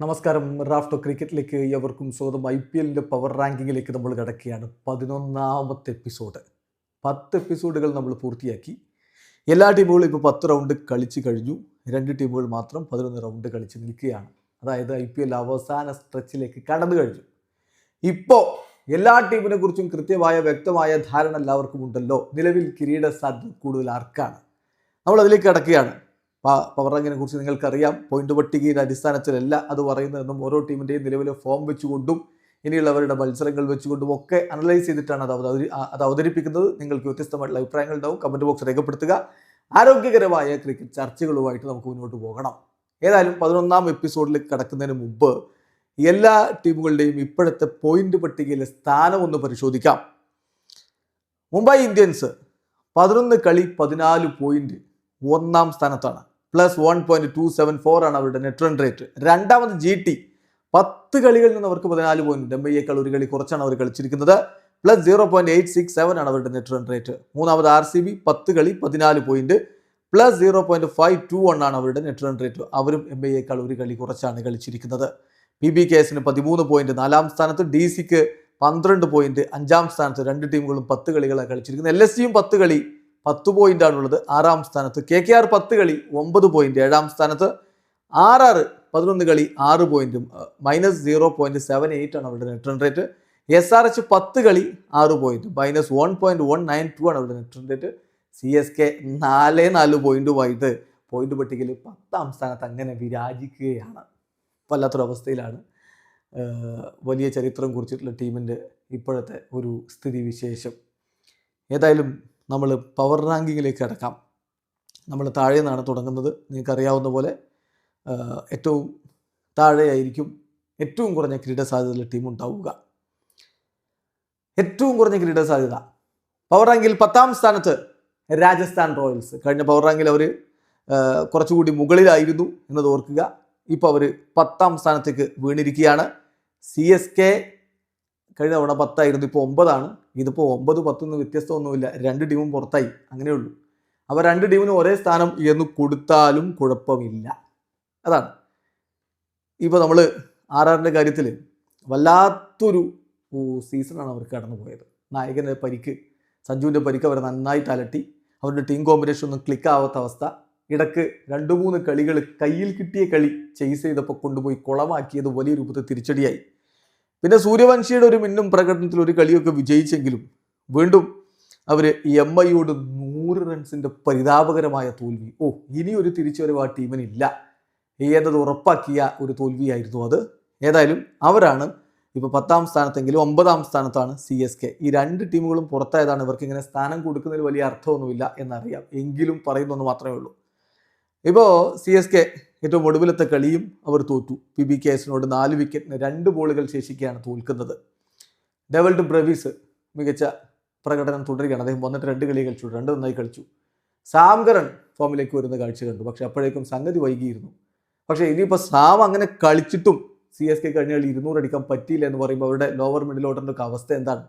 നമസ്കാരം. റാഫ്റ്റോ ക്രിക്കറ്റിലേക്ക് എവർക്കും സ്വാഗതം. ഐ പി എല്ലിന്റെ പവർ റാങ്കിങ്ങിലേക്ക് നമ്മൾ കിടക്കുകയാണ്. പതിനൊന്നാമത്തെ എപ്പിസോഡ്. പത്ത് എപ്പിസോഡുകൾ നമ്മൾ പൂർത്തിയാക്കി. എല്ലാ ടീമുകളും ഇപ്പോൾ പത്ത് റൗണ്ട് കളിച്ച് കഴിഞ്ഞു. രണ്ട് ടീമുകൾ മാത്രം പതിനൊന്ന് റൗണ്ട് കളിച്ച് നിൽക്കുകയാണ്. അതായത് ഐ പി എൽ അവസാന സ്ട്രെച്ചിലേക്ക് കടന്നു കഴിഞ്ഞു. ഇപ്പോൾ എല്ലാ ടീമിനെ കുറിച്ചും കൃത്യമായ വ്യക്തമായ ധാരണ എല്ലാവർക്കും ഉണ്ടല്ലോ. നിലവിൽ കിരീട സാധ്യത കൂടുതൽ ആർക്കാണ്? നമ്മൾ അതിലേക്ക് കിടക്കുകയാണ്. പവർ റാങ്കിനെ കുറിച്ച് നിങ്ങൾക്കറിയാം. പോയിന്റ് പട്ടികയുടെ അടിസ്ഥാനത്തിലല്ല അത് പറയുന്നതെന്നും ഓരോ ടീമിന്റെയും നിലവിലെ ഫോം വെച്ചുകൊണ്ടും ഇനിയുള്ളവരുടെ മത്സരങ്ങൾ വെച്ചുകൊണ്ടും ഒക്കെ അനലൈസ് ചെയ്തിട്ടാണ് അത് അത് അവതരിപ്പിക്കുന്നത്. നിങ്ങൾക്ക് വ്യത്യസ്തമായിട്ടുള്ള അഭിപ്രായങ്ങൾ ഉണ്ടാവും കമന്റ് ബോക്സ് രേഖപ്പെടുത്തുക. ആരോഗ്യകരമായ ക്രിക്കറ്റ് ചർച്ചകളുമായിട്ട് നമുക്ക് മുന്നോട്ട് പോകണം. ഏതായാലും പതിനൊന്നാം എപ്പിസോഡിലേക്ക് കടക്കുന്നതിന് മുമ്പ് എല്ലാ ടീമുകളുടെയും ഇപ്പോഴത്തെ പോയിന്റ് പട്ടികയിലെ സ്ഥാനം ഒന്ന് പരിശോധിക്കാം. മുംബൈ ഇന്ത്യൻസ് പതിനൊന്ന് കളി പതിനാല് പോയിന്റ് ഒന്നാം സ്ഥാനത്താണ്. Plus one point two seven four ആണ് അവരുടെ നെറ്റ് റൺ റേറ്റ് രണ്ടാമത് ജി ടി പത്ത് കളികളിൽ നിന്ന് അവർക്ക് പതിനാല് പോയിന്റ് എം ഒരു കളി കുറച്ചാണ് അവർ കളിച്ചിരിക്കുന്നത്. Plus zero point eight six seven ആണ് അവരുടെ നെറ്റ് റൺ റേറ്റ് മൂന്നാമത് ആർ സി ബി പത്ത് കളി പതിനാല് point plus zero point five two one ആണ് അവരുടെ നെറ്റ് റൺ റേറ്റ് അവരും എം ഐയേക്കാൾ ഒരു കളി കുറച്ചാണ് കളിച്ചിരിക്കുന്നത്. പി ബി കെ എസിന് പതിമൂന്ന് പോയിന്റ് നാലാം സ്ഥാനത്ത് ഡി സിക്ക് പന്ത്രണ്ട് പോയിന്റ് അഞ്ചാം സ്ഥാനത്ത് രണ്ട് ടീമുകളും പത്ത് കളികളാണ് കളിച്ചിരിക്കുന്നത്. എൽ എസ് സിയും പത്ത് കളി. പത്ത് പോയിന്റ് ആണുള്ളത് ആറാം സ്ഥാനത്ത് കെ കെ ആർ പത്ത് കളി ഒമ്പത് പോയിന്റ് ഏഴാം സ്ഥാനത്ത്. ആർ ആർ പതിനൊന്ന് കളി ആറ് പോയിന്റും minus zero point seven eight ആണ് അവരുടെ run rate S R H പത്ത് കളി ആറ് point minus one point one nine two ആണ് അവരുടെ run rate C S K നാല് നാല് പോയിന്റുമായിട്ട് പോയിന്റ് പട്ടികയിൽ പത്താം സ്ഥാനത്ത് അങ്ങനെ വിരാജിക്കുകയാണ്. വല്ലാത്തൊരവസ്ഥയിലാണ് വലിയ ചരിത്രം കുറിച്ചിട്ടുള്ള ടീമിന്റെ ഇപ്പോഴത്തെ ഒരു സ്ഥിതിവിശേഷം. ഏതായാലും നമ്മൾ പവർ റാങ്കിങ്ങിലേക്ക് കിടക്കാം. നമ്മൾ താഴെ നിന്നാണ് തുടങ്ങുന്നത്. നിങ്ങൾക്കറിയാവുന്ന പോലെ ഏറ്റവും താഴെയായിരിക്കും ഏറ്റവും കുറഞ്ഞ ക്രീഡ സാധ്യതയുള്ള ടീം ഉണ്ടാവുക. ഏറ്റവും കുറഞ്ഞ ക്രീഡ സാധ്യത. പവർ റാങ്കിൽ പത്താം സ്ഥാനത്ത് രാജസ്ഥാൻ റോയൽസ്. കഴിഞ്ഞ പവർ റാങ്കിൽ അവർ കുറച്ചുകൂടി മുകളിലായിരുന്നു എന്നത് ഓർക്കുക. ഇപ്പോൾ അവർ പത്താം സ്ഥാനത്തേക്ക് വീണിരിക്കുകയാണ്. സി എസ് കെ കഴിഞ്ഞ തവണ പത്തായിരുന്നു ഇപ്പോൾ ഒമ്പതാണ്. ഇതിപ്പോൾ ഒമ്പത് പത്തൊന്നും വ്യത്യസ്തമൊന്നുമില്ല. രണ്ട് ടീമും പുറത്തായി. അങ്ങനെയുള്ളൂ. അപ്പോൾ രണ്ട് ടീമിന് ഒരേ സ്ഥാനം എന്ന് കൊടുത്താലും കുഴപ്പമില്ല. അതാണ്. ഇപ്പോൾ നമ്മൾ ആർ ആറിന്റെ കാര്യത്തിൽ വല്ലാത്തൊരു സീസണാണ് അവർ കടന്നു പോയത് നായകന്റെ പരിക്ക് സഞ്ജുവിന്റെ പരിക്ക് അവർ നന്നായിട്ട് അലട്ടി അവരുടെ ടീം കോമ്പിനേഷൻ ഒന്നും ക്ലിക്ക് ആവാത്ത അവസ്ഥ. ഇടയ്ക്ക് രണ്ട് മൂന്ന് കളികൾ കയ്യിൽ കിട്ടിയ കളി ചെയ്സ് ചെയ്തപ്പോൾ കൊണ്ടുപോയി കുളമാക്കിയത് വലിയ രൂപത്തിൽ തിരിച്ചടിയായി. പിന്നെ സൂര്യവംശിയുടെ ഒരു മിന്നും പ്രകടനത്തിൽ ഒരു കളിയൊക്കെ വിജയിച്ചെങ്കിലും വീണ്ടും അവർ എം ഐയോട് നൂറ് റൺസിന്റെ പരിതാപകരമായ തോൽവി. ഓ ഇനി ഒരു തിരിച്ചുവരവ് ആ ടീമിനില്ല എന്നത് ഉറപ്പാക്കിയ ഒരു തോൽവിയായിരുന്നു അത്. ഏതായാലും അവരാണ് ഇപ്പോൾ പത്താം സ്ഥാനത്തെങ്കിലും ഒമ്പതാം സ്ഥാനത്താണ് സി എസ് കെ. ഈ രണ്ട് ടീമുകളും പുറത്തായതാണ് ഇവർക്ക് ഇങ്ങനെ സ്ഥാനം കൊടുക്കുന്നതിൽ വലിയ അർത്ഥമൊന്നുമില്ല എന്നറിയാം. എങ്കിലും പറയുന്നൊന്ന് മാത്രമേ ഉള്ളൂ. ഇപ്പോൾ സി എസ് കെ ഏറ്റവും ഒടുവിലത്തെ കളിയും അവർ തോറ്റു. പി. ബി കെ എസിനോട് നാല് വിക്കറ്റിന് രണ്ട് ബോളുകൾ ശേഷിക്കുകയാണ് തോൽക്കുന്നത്. ഡെവൽഡ് ബ്രവീസ് മികച്ച പ്രകടനം തുടരുകയാണ്. അദ്ദേഹം വന്നിട്ട് രണ്ട് കളി കളിച്ചു രണ്ട് നന്നായി കളിച്ചു. സാംകരൺ ഫോമിലേക്ക് വരുന്ന കാഴ്ച കണ്ടു. പക്ഷെ അപ്പോഴേക്കും സംഗതി വൈകിയിരുന്നു. പക്ഷേ ഇനിയിപ്പോൾ സാം അങ്ങനെ കളിച്ചിട്ടും സി എസ് കെ കഴിഞ്ഞ കളി ഇരുന്നൂറ് അടിക്കാൻ പറ്റിയില്ല എന്ന് പറയുമ്പോൾ അവരുടെ ലോവർ മിഡിൽ ഓർഡറിന്റെ അവസ്ഥ എന്താണ്?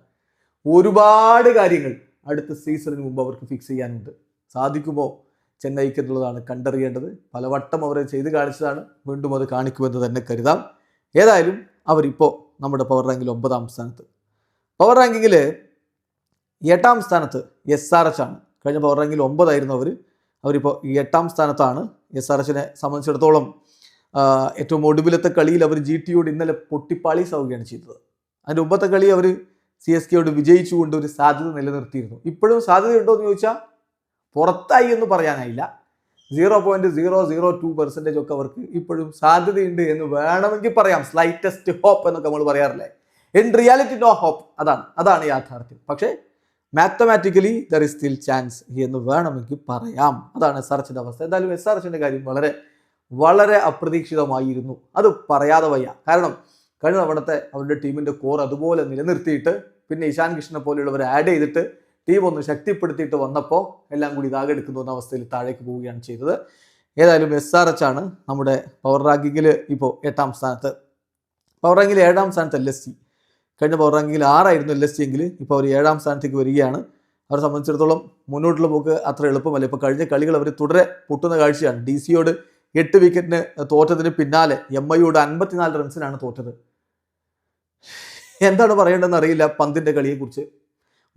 ഒരുപാട് കാര്യങ്ങൾ അടുത്ത സീസണിന് മുമ്പ് അവർക്ക് ഫിക്സ് ചെയ്യാനുണ്ട്. സാധിക്കുമോ? ചെന്നൈക്ക് എന്നുള്ളതാണ് കണ്ടറിയേണ്ടത്. പലവട്ടം അവരെ ചെയ്ത് കാണിച്ചതാണ്. വീണ്ടും അത് കാണിക്കുമെന്ന് തന്നെ കരുതാം. ഏതായാലും അവരിപ്പോൾ നമ്മുടെ പവർ റാങ്കിൽ ഒമ്പതാം സ്ഥാനത്ത്. പവർ റാങ്കിങ്ങിൽ എട്ടാം സ്ഥാനത്ത് എസ് ആർ എച്ച് ആണ്. കഴിഞ്ഞ പവർ റാങ്കിൽ ഒമ്പതായിരുന്നു അവർ അവരിപ്പോൾ എട്ടാം സ്ഥാനത്താണ് എസ് ആർ എച്ചിനെ സംബന്ധിച്ചിടത്തോളം ഏറ്റവും ഒടുവിലത്തെ കളിയിൽ അവർ ജി ടിയോട് ഇന്നലെ പൊട്ടിപ്പാളീസാവുകയാണ് ചെയ്തത്. അതിന്റെ മുമ്പത്തെ കളി അവർ സി എസ് കെയോട് വിജയിച്ചുകൊണ്ട് ഒരു സാധ്യത നിലനിർത്തിയിരുന്നു. ഇപ്പോഴും സാധ്യതയുണ്ടോ എന്ന് ചോദിച്ചാൽ പുറത്തായി എന്ന് പറയാനായില്ല. Zero point zero zero two percentage ഒക്കെ അവർക്ക് ഇപ്പോഴും സാധ്യതയുണ്ട് എന്ന് വേണമെങ്കിൽ പറയാം. സ്ലൈറ്റസ്റ്റ് ഹോപ്പ് എന്നൊക്കെ നമ്മൾ പറയാറില്ലേ? ഇൻ റിയാലിറ്റി നോ ഹോപ്പ് അതാണ് അതാണ് യാഥാർത്ഥ്യം. പക്ഷേ mathematically there is still chance എന്ന് വേണമെങ്കിൽ പറയാം. അതാണ് എസ് ആർ എച്ചിന്റെ അവസ്ഥ. എന്തായാലും എസ് ആർ എച്ചിന്റെ കാര്യം വളരെ വളരെ അപ്രതീക്ഷിതമായിരുന്നു. അത് പറയാതെ വയ്യ. കാരണം കഴിഞ്ഞ തവണത്തെ അവരുടെ ടീമിന്റെ കോർ അതുപോലെ നിലനിർത്തിയിട്ട് പിന്നെ ഇഷാൻ കൃഷ്ണനെ പോലെയുള്ളവർ ആഡ് ചെയ്തിട്ട് ടീം ഒന്ന് ശക്തിപ്പെടുത്തിയിട്ട് വന്നപ്പോൾ എല്ലാം കൂടി ഇതാകെടുക്കുന്നു എന്ന അവസ്ഥയിൽ താഴേക്ക് പോവുകയാണ് ചെയ്തത്. ഏതായാലും എസ് ആർ എച്ച് ആണ് നമ്മുടെ പവർ റാങ്കിങ്ങിൽ ഇപ്പോൾ എട്ടാം സ്ഥാനത്ത്. പവർ റാങ്കിൽ ഏഴാം സ്ഥാനത്ത് എൽ എസ് സി കഴിഞ്ഞ പവർ റാങ്കിങ്ങിൽ ആറായിരുന്നു എൽ എസ് സി എങ്കിൽ ഇപ്പോൾ അവർ ഏഴാം സ്ഥാനത്തേക്ക് വരികയാണ്. അവരെ സംബന്ധിച്ചിടത്തോളം മുന്നോട്ടുള്ള പോക്ക് അത്ര എളുപ്പമല്ല. ഇപ്പോൾ കഴിഞ്ഞ കളികൾ അവർ തുടരെ പൊട്ടുന്ന കാഴ്ചയാണ്. ഡി സിയോട് എട്ട് വിക്കറ്റിന് തോറ്റതിന് പിന്നാലെ എം ഐയോട് അൻപത്തിനാല് റൺസിനാണ് തോറ്റത്. എന്താണ് പറയേണ്ടതെന്ന് അറിയില്ല പന്തിന്റെ കളിയെക്കുറിച്ച്.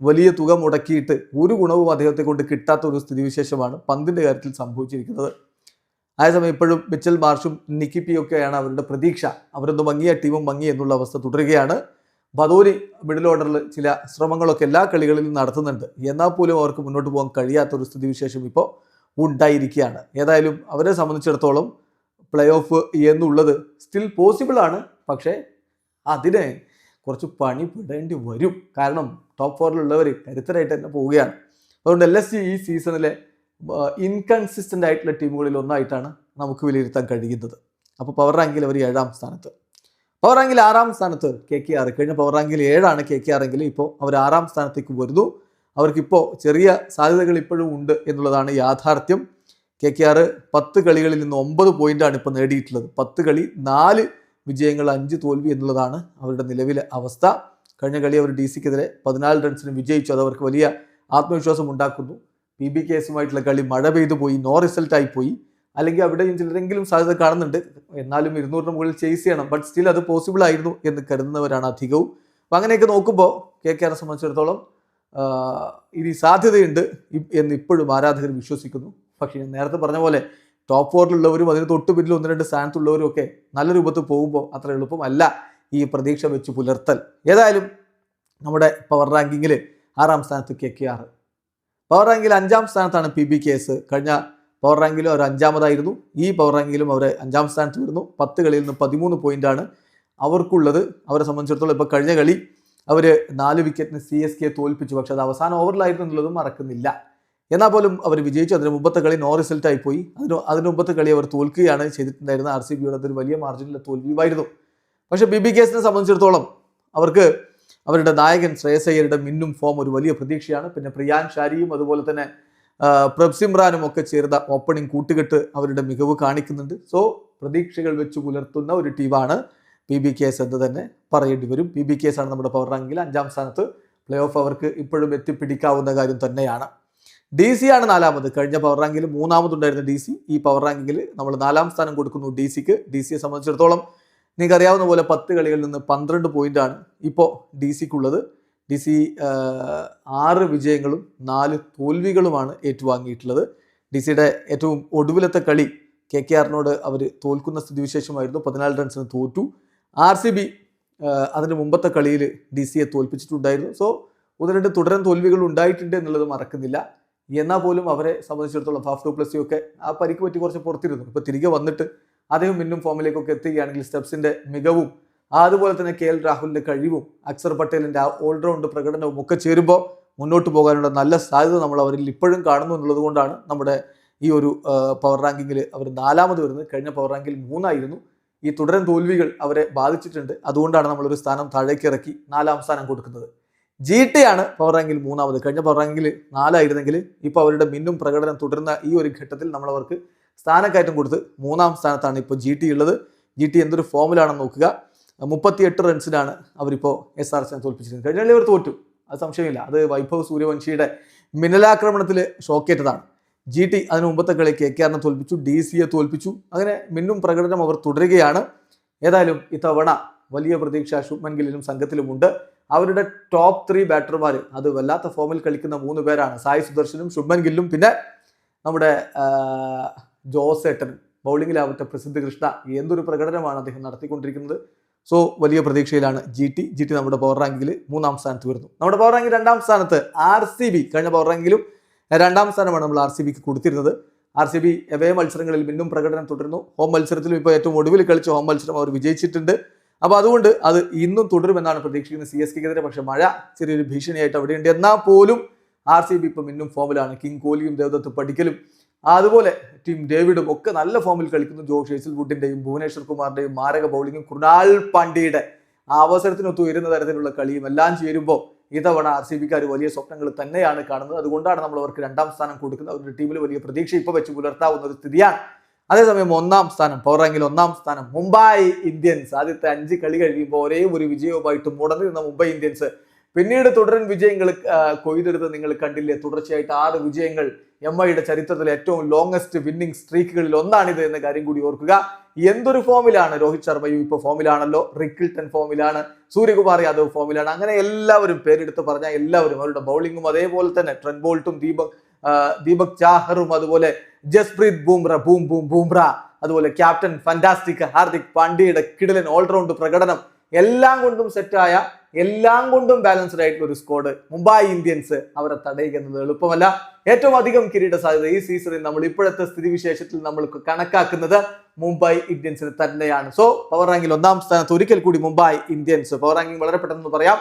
വലിയ തുക മുടക്കിയിട്ട് ഒരു ഗുണവും അദ്ദേഹത്തെ കൊണ്ട് കിട്ടാത്ത ഒരു സ്ഥിതിവിശേഷമാണ് പന്തിന്റെ കാര്യത്തിൽ സംഭവിച്ചിരിക്കുന്നത്. അതേസമയം ഇപ്പോഴും മിച്ചൽ മാർഷും നിക്കിപ്പിയൊക്കെയാണ് അവരുടെ പ്രതീക്ഷ. അവരൊന്ന് മങ്ങിയ ടീമും മങ്ങി എന്നുള്ള അവസ്ഥ തുടരുകയാണ്. ബദോരി മിഡിൽ ഓർഡറിൽ ചില ശ്രമങ്ങളൊക്കെ എല്ലാ കളികളിലും നടത്തുന്നുണ്ട്. എന്നാൽ പോലും അവർക്ക് മുന്നോട്ട് പോകാൻ കഴിയാത്ത ഒരു സ്ഥിതിവിശേഷം ഇപ്പോൾ ഉണ്ടായിരിക്കുകയാണ്. ഏതായാലും അവരെ സംബന്ധിച്ചിടത്തോളം പ്ലേ ഓഫ് എന്നുള്ളത് സ്റ്റിൽ പോസിബിളാണ് പക്ഷേ അതിനെ കുറച്ച് പണി പെടേണ്ടി വരും. കാരണം ടോപ്പ് ഫോറിലുള്ളവർ കരുത്തരായിട്ട് തന്നെ പോവുകയാണ്. അതുകൊണ്ട് എൽ എസ് ജി ഈ സീസണിലെ ഇൻകൺസിസ്റ്റന്റ് ആയിട്ടുള്ള ടീമുകളിൽ ഒന്നായിട്ടാണ് നമുക്ക് വിലയിരുത്താൻ കഴിയുന്നത്. അപ്പോൾ പവർ റാങ്കിൽ അവർ ഏഴാം സ്ഥാനത്ത്. പവർ റാങ്കിൽ ആറാം സ്ഥാനത്ത് കെ കെ ആർ കഴിഞ്ഞ പവർ റാങ്കിൽ ഏഴാണ് കെ കെ ആർ എങ്കിൽ ഇപ്പോൾ അവർ ആറാം സ്ഥാനത്തേക്ക് വരുന്നു. അവർക്കിപ്പോൾ ചെറിയ സാധ്യതകൾ ഇപ്പോഴും ഉണ്ട് എന്നുള്ളതാണ് യാഥാർത്ഥ്യം. കെ കെ ആർ പത്ത് കളികളിൽ നിന്ന് ഒമ്പത് പോയിന്റാണ് ഇപ്പോൾ നേടിയിട്ടുള്ളത്. പത്ത് കളി നാല് വിജയങ്ങൾ അഞ്ച് തോൽവി എന്നുള്ളതാണ് അവരുടെ നിലവിലെ അവസ്ഥ. കഴിഞ്ഞ കളി അവർ ഡി സിക്കെതിരെ പതിനാല് റൺസിന് വിജയിച്ചു. അത് അവർക്ക് വലിയ ആത്മവിശ്വാസം ഉണ്ടാക്കുന്നു. പി ബി കേസുമായിട്ടുള്ള കളി മഴ പെയ്തു പോയി നോ റിസൾട്ടായി പോയി. അല്ലെങ്കിൽ അവിടെയും ചിലരെങ്കിലും സാധ്യത കാണുന്നുണ്ട്. എന്നാലും ഇരുന്നൂറിന് മുകളിൽ ചേസ് ചെയ്യണം. ബട്ട് സ്റ്റിൽ അത് പോസിബിൾ ആയിരുന്നു എന്ന് കരുതുന്നവരാണ് അധികവും. അപ്പം അങ്ങനെയൊക്കെ നോക്കുമ്പോൾ കെ കെ ആറെ സംബന്ധിച്ചിടത്തോളം ഇനി സാധ്യതയുണ്ട് എന്ന് ഇപ്പോഴും ആരാധകർ വിശ്വസിക്കുന്നു. പക്ഷേ ഞാൻ നേരത്തെ പറഞ്ഞ പോലെ ടോപ്പ് ഫോറിലുള്ളവരും അതിന് തൊട്ട് പിന്നിൽ ഒന്ന് രണ്ട് സ്ഥാനത്തുള്ളവരും ഒക്കെ നല്ല രൂപത്തിൽ പോകുമ്പോൾ അത്ര എളുപ്പമല്ല. ഈ പ്രതീക്ഷ വെച്ച് പുലർത്തൽ. ഏതായാലും നമ്മുടെ പവർ റാങ്കിങ്ങിൽ ആറാം സ്ഥാനത്ത് കെ കെ ആർ പവർ റാങ്കിൽ അഞ്ചാം സ്ഥാനത്താണ് പി ബി കെ എസ്. കഴിഞ്ഞ പവർ റാങ്കിലും അവർ അഞ്ചാമതായിരുന്നു. ഈ പവർ റാങ്കിലും അവർ അഞ്ചാം സ്ഥാനത്ത് വരുന്നു. പത്ത് കളിയിൽ നിന്ന് പതിമൂന്ന് പോയിന്റാണ് അവർക്കുള്ളത്. അവരെ സംബന്ധിച്ചിടത്തോളം ഇപ്പോൾ കഴിഞ്ഞ കളി അവർ നാല് വിക്കറ്റിന് സി എസ് കെ തോൽപ്പിച്ചു. പക്ഷെ അത് അവസാന ഓവറിലായിരുന്നു എന്നുള്ളതും മറക്കുന്നില്ല. എന്നാൽ പോലും അവർ വിജയിച്ചു. അതിന് മുമ്പത്തെ കളി നോ റിസൾട്ടായി പോയി. അതിന് അതിന് മുമ്പത്തെ കളി അവർ തോൽക്കുകയാണ് ചെയ്തിട്ടുണ്ടായിരുന്നത്. ആർ സി ബിയുടെ അതൊരു വലിയ മാർജിനിലെ തോൽവിയുമായിരുന്നു. പക്ഷേ ബി ബി കേസിനെ സംബന്ധിച്ചിടത്തോളം അവർക്ക് അവരുടെ നായകൻ ശ്രേയസയ്യരുടെ മിന്നും ഫോം ഒരു വലിയ പ്രതീക്ഷയാണ്. പിന്നെ പ്രിയാൻ ഷാരിയും അതുപോലെ തന്നെ പ്രബ്സിമ്രാനും ഒക്കെ ചേർന്ന ഓപ്പണിംഗ് കൂട്ടുകെട്ട് അവരുടെ മികവ് കാണിക്കുന്നുണ്ട്. സോ പ്രതീക്ഷകൾ വെച്ച് പുലർത്തുന്ന ഒരു ടീമാണ് പി ബി കേസ് എന്ന് തന്നെ പറയേണ്ടി വരും. പി ബി കേസ് ആണ് നമ്മുടെ പവർ റാങ്കിൽ അഞ്ചാം സ്ഥാനത്ത്. പ്ലേ ഓഫ് അവർക്ക് ഇപ്പോഴും എത്തിപ്പിടിക്കാവുന്ന കാര്യം തന്നെയാണ്. ഡി സി ആണ് നാലാമത്. കഴിഞ്ഞ പവർ റാങ്കിൽ മൂന്നാമതുണ്ടായിരുന്ന ഡി സി ഈ പവർ റാങ്കിൽ നമ്മൾ നാലാം സ്ഥാനം കൊടുക്കുന്നു ഡി സിക്ക് ഡി സിയെ സംബന്ധിച്ചിടത്തോളം നിങ്ങൾക്ക് അറിയാവുന്ന പോലെ പത്ത് കളികളിൽ നിന്ന് പന്ത്രണ്ട് പോയിന്റാണ് ഇപ്പോൾ ഡി സിക്കുള്ളത് ഡി സി ആറ് വിജയങ്ങളും നാല് തോൽവികളുമാണ് ഏറ്റുവാങ്ങിയിട്ടുള്ളത്. ഡി സിയുടെ ഏറ്റവും ഒടുവിലത്തെ കളി കെ കെ ആറിനോട് അവർ തോൽക്കുന്ന സ്ഥിതിവിശേഷമായിരുന്നു. പതിനാല് റൺസിന് തോറ്റു. ആർ സി ബി അതിന് മുമ്പത്തെ കളിയിൽ ഡി സിയെ തോൽപ്പിച്ചിട്ടുണ്ടായിരുന്നു. സോ ഒന്ന് രണ്ട് തുടരൻ തോൽവികൾ ഉണ്ടായിട്ടുണ്ട് എന്നുള്ളത് മറക്കുന്നില്ല. എന്നാൽ പോലും അവരെ സംബന്ധിച്ചിടത്തോളം ഫാഫ് ടു പ്ലസ് ഒക്കെ ആ പരിക്ക് പറ്റി കുറച്ച് പുറത്തിരുന്നു. ഇപ്പോൾ തിരികെ വന്നിട്ട് അദ്ദേഹം മിന്നും ഫോമിലേക്കൊക്കെ എത്തുകയാണെങ്കിൽ സ്റ്റെപ്സിന്റെ മികവും അതുപോലെ തന്നെ കെ എൽ രാഹുലിന്റെ കഴിവും അക്സർ പട്ടേലിന്റെ ആ ഓൾറൗണ്ട് പ്രകടനവും ഒക്കെ ചേരുമ്പോൾ മുന്നോട്ട് പോകാനുള്ള നല്ല സാധ്യത നമ്മൾ അവരിൽ ഇപ്പോഴും കാണുന്നു എന്നുള്ളതുകൊണ്ടാണ് നമ്മുടെ ഈ ഒരു പവർ റാങ്കിങ്ങിൽ അവർ നാലാമത് വരുന്നത്. കഴിഞ്ഞ പവർ റാങ്കിൽ മൂന്നായിരുന്നു. ഈ തുടരൻ തോൽവികൾ അവരെ ബാധിച്ചിട്ടുണ്ട്. അതുകൊണ്ടാണ് നമ്മളൊരു സ്ഥാനം താഴേക്ക് ഇറക്കി നാലാം സ്ഥാനം കൊടുക്കുന്നത്. ജി ടി ആണ് പവർ റാങ്കിൽ മൂന്നാമത്. കഴിഞ്ഞ പവർ റാങ്കിൽ നാലായിരുന്നെങ്കിൽ ഇപ്പോൾ അവരുടെ മിന്നും പ്രകടനം തുടരുന്ന ഈ ഒരു ഘട്ടത്തിൽ നമ്മൾ അവർക്ക് സ്ഥാനക്കയറ്റം കൊടുത്ത് മൂന്നാം സ്ഥാനത്താണ് ഇപ്പോൾ ജി ടി ഉള്ളത്. ജി ടി എന്തൊരു ഫോമിലാണെന്ന് നോക്കുക. മുപ്പത്തിയെട്ട് റൺസിനാണ് അവരിപ്പോൾ എസ് ആർ എസിനെ തോൽപ്പിച്ചിരുന്നത് കഴിഞ്ഞ ഇവർ തോറ്റു. അത് സംശയമില്ല. അത് വൈഭവ് സൂര്യവംശിയുടെ മിന്നലാക്രമണത്തിൽ ഷോക്കേറ്റതാണ്. ജി ടി അതിന് മുമ്പത്തെ കളി കെ കെ ആറിനെ തോൽപ്പിച്ചു ഡി സിയെ തോൽപ്പിച്ചു. അങ്ങനെ മിന്നും പ്രകടനം അവർ തുടരുകയാണ്. ഏതായാലും ഇത്തവണ വലിയ പ്രതീക്ഷ ശുഭ്മൻ ഗില്ലിനും സംഘത്തിലുമുണ്ട് അവരുടെ ടോപ്പ് ത്രീ ബാറ്റർമാർ അത് വല്ലാത്ത ഫോമിൽ കളിക്കുന്ന മൂന്ന് പേരാണ്. സായി സുദർശനും ശുഭ്മൻ ഗില്ലും. പിന്നെ നമ്മുടെ ആ, ജോസ് ഏട്ടനും ബൗളിങ്ങിലാവട്ടെ പ്രസിദ്ധ കൃഷ്ണ എന്തൊരു പ്രകടനമാണ് അദ്ദേഹം നടത്തിക്കൊണ്ടിരിക്കുന്നത്. സോ വലിയ പ്രതീക്ഷയിലാണ് ജി ടി. ജി ടി നമ്മുടെ പവർ റാങ്കിൽ മൂന്നാം സ്ഥാനത്ത് വരുന്നു. നമ്മുടെ പവർ റാങ്കിൽ രണ്ടാം സ്ഥാനത്ത് ആർ സി ബി. കഴിഞ്ഞ പവർ റാങ്കിലും രണ്ടാം സ്ഥാനമാണ് നമ്മൾ ആർ സി ബിക്ക് കൊടുത്തിരുന്നത്. ആർ സി ബി എവേ മത്സരങ്ങളിൽ വീണ്ടും പ്രകടനം തുടരുന്നു. ഹോം മത്സരത്തിലും ഇപ്പോൾ ഏറ്റവും ഒടുവിൽ കളിച്ച ഹോം മത്സരം അവർ വിജയിച്ചിട്ടുണ്ട്. അപ്പോൾ അതുകൊണ്ട് അത് ഇന്നും തുടരുമെന്നാണ് പ്രതീക്ഷിക്കുന്നത് സി എസ് കെക്കെതിരെ. പക്ഷേ മഴ ചെറിയൊരു ഭീഷണിയായിട്ട് അവിടെയുണ്ട്. എന്നാൽ പോലും ആർ സി ബി ഇപ്പം ഇന്നും ഫോമിലാണ് കിങ് കോഹ്ലിയും ദേവദത്ത് പടിക്കലും അതുപോലെ ടീം ഡേവിഡും ഒക്കെ നല്ല ഫോമിൽ കളിക്കുന്നു. ജോ ഷേസിൽ വുഡിന്റെയും ഭുവനേശ്വർ കുമാറിന്റെയും മാരക ബൗളിങ്ങും കൃണാൽ പാണ്ഡ്യയുടെ അവസരത്തിനൊത്ത് ഉയരുന്ന തരത്തിലുള്ള കളിയും എല്ലാം ചേരുമ്പോൾ ഇതവണ ആർ സി ബിക്കാർ വലിയ സ്വപ്നങ്ങൾ തന്നെയാണ് കാണുന്നത്. അതുകൊണ്ടാണ് നമ്മൾ അവർക്ക് രണ്ടാം സ്ഥാനം കൊടുക്കുന്നത്. അവരുടെ ടീമിൽ വലിയ പ്രതീക്ഷ ഇപ്പോൾ വെച്ച് പുലർത്താവുന്ന ഒരു സ്ഥിതിയാണ്. അതേസമയം ഒന്നാം സ്ഥാനം പവർ റാങ്കിൽ ഒന്നാം സ്ഥാനം മുംബൈ ഇന്ത്യൻസ്. ആദ്യത്തെ അഞ്ച് കളി കഴിയുമ്പോൾ ഒരേ ഒരു വിജയവുമായിട്ട് മുടങ്ങി നിന്ന മുംബൈ ഇന്ത്യൻസ് പിന്നീട് തുടരൻ വിജയങ്ങൾ കൊയ്തെടുത്ത് നിങ്ങൾ കണ്ടില്ലേ? തുടർച്ചയായിട്ട് ആറ് വിജയങ്ങൾ എം ഐയുടെ ചരിത്രത്തിലെ ഏറ്റവും ലോങ്സ്റ്റ് വിന്നിംഗ് സ്ട്രീക്കുകളിൽ ഒന്നാണിത് എന്ന കാര്യം കൂടി ഓർക്കുക. എന്തൊരു ഫോമിലാണ് രോഹിത് ശർമ്മയും ഇപ്പോൾ ഫോമിലാണല്ലോ റിക്കിൾട്ടൺ ഫോമിലാണ് സൂര്യകുമാർ യാദവ് ഫോമിലാണ് അങ്ങനെ എല്ലാവരും പേരെടുത്ത് പറഞ്ഞ എല്ലാവരും അവരുടെ ബൗളിങ്ങും അതേപോലെ തന്നെ ട്രെൻ ബോൾട്ടും ദീപക് ദീപക് ചാഹറും അതുപോലെ ജസ്പ്രീത് ബൂംറ ബൂം ബൂം ബൂംറ അതുപോലെ ക്യാപ്റ്റൻ ഫന്റാസ്റ്റിക് ഹാർദിക് പാണ്ഡ്യയുടെ കിടലൻ ഓൾറൗണ്ട് പ്രകടനം എല്ലാം കൊണ്ടും സെറ്റായ എല്ലാം കൊണ്ടും ബാലൻസ്ഡ് ആയിട്ടുള്ള ഒരു സ്ക്വാഡ് മുംബൈ ഇന്ത്യൻസ് അവരെ തടയുക എന്നത് എളുപ്പമല്ല. ഏറ്റവും അധികം കിരീട സാധ്യത ഈ സീസണിൽ നമ്മൾ ഇപ്പോഴത്തെ സ്ഥിതിവിശേഷത്തിൽ നമ്മൾ കണക്കാക്കുന്നത് മുംബൈ ഇന്ത്യൻസിന് തന്നെയാണ്. സോ പവർ റാങ്കിൽ ഒന്നാം സ്ഥാനത്ത് ഒരിക്കൽ കൂടി മുംബൈ ഇന്ത്യൻസ്. പവർ റാങ്കിങ് വളരെ പെട്ടെന്ന് പറയാം.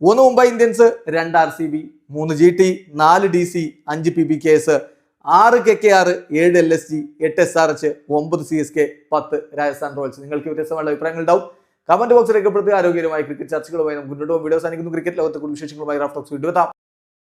ഒന്ന് മുംബൈ ഇന്ത്യൻസ് രണ്ട് ആർ സി ബി മൂന്ന് ജി ടി നാല് ഡി സി അഞ്ച് പി ബി കെ എസ് ആറ് കെ കെ ആറ് ഏഴ് എൽ എസ് ജി എട്ട് എസ് ആർ എച്ച് ഒമ്പത് സി എസ് കെ പത്ത് രാജസ്ഥാൻ റോയൽസ് നിങ്ങൾക്ക് വ്യത്യസ്തമായ അഭിപ്രായങ്ങൾ ഉണ്ടാവും കമന്റ് ബോക്സിൽ രേഖപ്പെടുത്തുക ആരോഗ്യകരമായ ക്രിക്കറ്റ് ചർച്ചകളുമായി നമുക്ക് മുന്നോട്ട് വീഡിയോ സാധിക്കുന്നു ക്രിക്കറ്റ് ലോകത്തെ കുറിച്ച് വിശേഷങ്ങളുമായി റാഫ്റ്റോക്സ് വീണ്ടും എത്താം.